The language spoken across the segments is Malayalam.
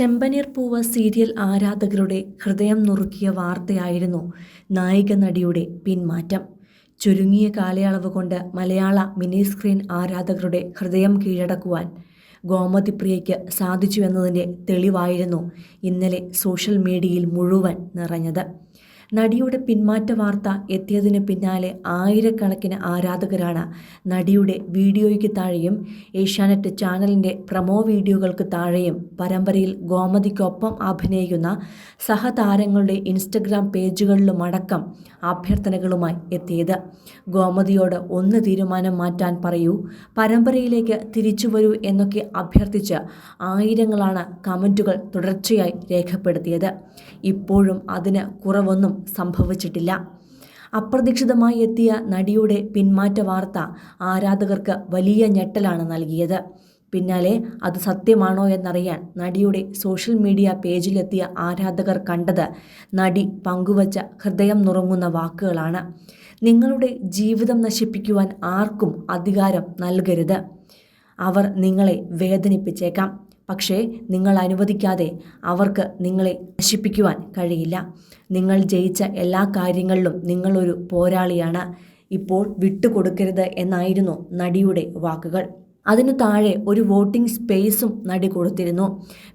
ചെമ്പനീർ പൂവ് സീരിയൽ ആരാധകരുടെ ഹൃദയം നുറുക്കിയ വാർത്തയായിരുന്നു നായിക നടിയുടെ പിന്മാറ്റം. ചുരുങ്ങിയ കാലയളവ് കൊണ്ട് മലയാള മിനി സ്ക്രീൻ ആരാധകരുടെ ഹൃദയം കീഴടക്കുവാൻ ഗോമതിപ്രിയയ്ക്ക് സാധിച്ചു എന്നതിന്റെ തെളിവായിരുന്നു ഇന്നലെ സോഷ്യൽ മീഡിയയിൽ മുഴുവൻ നിറഞ്ഞത്. നടിയുടെ പിന്മാറ്റ വാർത്ത എത്തിയതിന് പിന്നാലെ ആയിരക്കണക്കിന് ആരാധകരാണ് നടിയുടെ വീഡിയോയ്ക്ക് താഴെയും ഏഷ്യാനെറ്റ് ചാനലിന്റെ പ്രമോ വീഡിയോകൾക്ക് താഴെയും പരമ്പരയിൽ ഗോമതിക്കൊപ്പം അഭിനയിക്കുന്ന സഹതാരങ്ങളുടെ ഇൻസ്റ്റഗ്രാം പേജുകളിലുമടക്കം അഭ്യർത്ഥനകളുമായി എത്തിയത്. ഗോമതിയോട് ഒന്ന് തീരുമാനം മാറ്റാൻ പറയൂ പരമ്പരയിലേക്ക് തിരിച്ചു വരൂ എന്നൊക്കെ അഭ്യർത്ഥിച്ച് ആയിരങ്ങളാണ് കമന്റുകൾ തുടർച്ചയായി രേഖപ്പെടുത്തിയത്. ഇപ്പോഴും അതിന് കുറവൊന്നും സംഭവിച്ചിട്ടില്ല. അപ്രതീക്ഷിതമായി എത്തിയ നടിയുടെ പിന്മാറ്റ വാർത്ത ആരാധകർക്ക് വലിയ ഞെട്ടലാണ് നൽകിയത്. പിന്നാലെ അത് സത്യമാണോ എന്നറിയാൻ നടിയുടെ സോഷ്യൽ മീഡിയ പേജിലെത്തിയ ആരാധകർ കണ്ടത് നടി പങ്കുവച്ച ഹൃദയം നുറങ്ങുന്ന വാക്കുകളാണ്. നിങ്ങളുടെ ജീവിതം നശിപ്പിക്കുവാൻ ആർക്കും അധികാരം നൽകരുത്. അവർ നിങ്ങളെ വേദനിപ്പിച്ചേക്കാം. പക്ഷേ നിങ്ങൾ അനുവദിക്കാതെ അവർക്ക് നിങ്ങളെ നശിപ്പിക്കുവാൻ കഴിയില്ല. നിങ്ങൾ ജയിച്ച എല്ലാ കാര്യങ്ങളിലും നിങ്ങളൊരു പോരാളിയാണ്. ഇപ്പോൾ വിട്ടുകൊടുക്കരുത് എന്നായിരുന്നു നടിയുടെ വാക്കുകൾ. അതിനു താഴെ ഒരു വോട്ടിംഗ് സ്പേസും നടി കൊടുത്തിരുന്നു.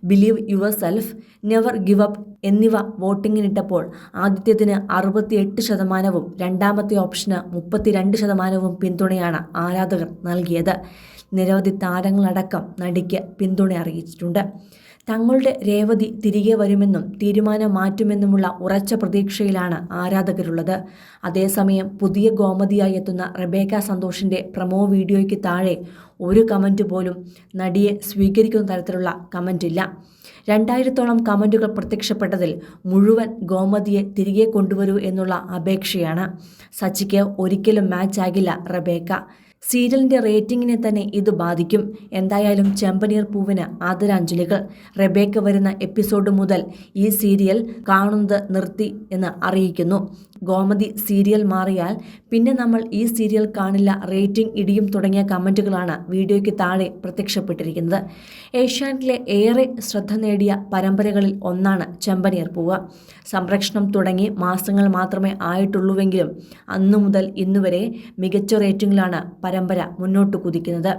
Believe yourself never give up എന്നിവ വോട്ടിങ്ങിനിട്ടപ്പോൾ ആദ്യത്തേതിന് അറുപത്തിയെട്ട് ശതമാനവും രണ്ടാമത്തെ ഓപ്ഷന് മുപ്പത്തിരണ്ട് ശതമാനവും പിന്തുണയാണ് ആരാധകർ നൽകിയത്. നിരവധി താരങ്ങളടക്കം നടിക്ക് പിന്തുണ അറിയിച്ചിട്ടുണ്ട്. തങ്ങളുടെ രേവതി തിരികെ വരുമെന്നും തീരുമാനം മാറ്റുമെന്നുമുള്ള ഉറച്ച പ്രതീക്ഷയിലാണ് ആരാധകരുള്ളത്. അതേസമയം പുതിയ ഗോമതിയായി എത്തുന്ന റബേക്ക സന്തോഷിന്റെ പ്രമോ വീഡിയോയ്ക്ക് താഴെ ഒരു കമന്റ് പോലും നടിയെ സ്വീകരിക്കുന്ന തരത്തിലുള്ള കമന്റില്ല രണ്ടായിരത്തോളം കമന്റുകൾ പ്രത്യക്ഷപ്പെട്ടതിൽ മുഴുവൻ ഗോമതിയെ തിരികെ കൊണ്ടുവരൂ എന്നുള്ള അപേക്ഷയാണ്. സച്ചിക്ക് ഒരിക്കലും മാച്ചാകില്ല റബേക്ക. സീരിയലിന്റെ റേറ്റിംഗിനെ തന്നെ ഇത് ബാധിക്കും. എന്തായാലും ചെമ്പനീർ പൂവിന് ആദരാഞ്ജലികൾ. റെബേക്ക് വരുന്ന എപ്പിസോഡ് മുതൽ ഈ സീരിയൽ കാണുന്നത് നിർത്തി എന്ന് അറിയിക്കുന്നു. ഗോമതി സീരിയൽ മാറിയാൽ പിന്നെ നമ്മൾ ഈ സീരിയൽ കാണില്ല റേറ്റിംഗ് ഇടിയും തുടങ്ങിയ കമന്റുകളാണ് വീഡിയോയ്ക്ക് താഴെ പ്രത്യക്ഷപ്പെട്ടിരിക്കുന്നത്. ഏഷ്യാനെറ്റിലെ ഏറെ ശ്രദ്ധ നേടിയ പരമ്പരകളിൽ ഒന്നാണ് ചെമ്പനീർ പൂവ്. സംരക്ഷണം തുടങ്ങി മാസങ്ങൾ മാത്രമേ ആയിട്ടുള്ളൂവെങ്കിലും അന്നു മുതൽ ഇന്നുവരെ മികച്ച റേറ്റിംഗിലാണ് പരമ്പര മുന്നോട്ട് കുതിക്കുന്നത്.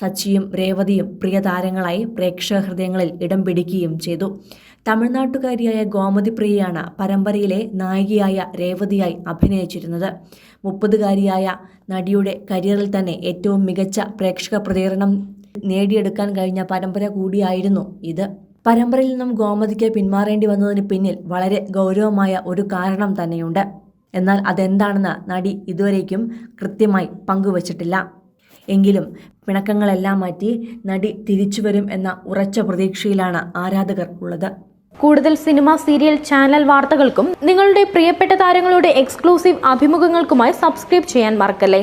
സച്ചിയും രേവതിയും പ്രിയ താരങ്ങളായി പ്രേക്ഷക ഹൃദയങ്ങളിൽ ഇടം പിടിക്കുകയും ചെയ്തു. തമിഴ്നാട്ടുകാരിയായ ഗോമതി പ്രിയയാണ് പരമ്പരയിലെ നായികയായ രേവതിയായി അഭിനയിച്ചിരുന്നത്. മുപ്പതുകാരിയായ നടിയുടെ കരിയറിൽ തന്നെ ഏറ്റവും മികച്ച പ്രേക്ഷക പ്രതികരണം നേടിയെടുക്കാൻ കഴിഞ്ഞ പരമ്പര കൂടിയായിരുന്നു ഇത്. പരമ്പരയിൽ നിന്നും ഗോമതിക്ക് പിന്മാറേണ്ടി വന്നതിന് പിന്നിൽ വളരെ ഗൗരവമായ ഒരു കാരണം തന്നെയുണ്ട്. എന്നാൽ അതെന്താണെന്ന് നടി ഇതുവരേക്കും കൃത്യമായി പങ്കുവച്ചിട്ടില്ല. എങ്കിലും പിണക്കങ്ങളെല്ലാം മാറ്റി നടി തിരിച്ചുവരും എന്ന ഉറച്ച പ്രതീക്ഷയിലാണ് ആരാധകർ ഉള്ളത്. കൂടുതൽ സിനിമ സീരിയൽ ചാനൽ വാർത്തകൾക്കും നിങ്ങളുടെ പ്രിയപ്പെട്ട താരങ്ങളുടെ എക്സ്ക്ലൂസീവ് അഭിമുഖങ്ങൾക്കുമായി സബ്സ്ക്രൈബ് ചെയ്യാൻ മറക്കല്ലേ?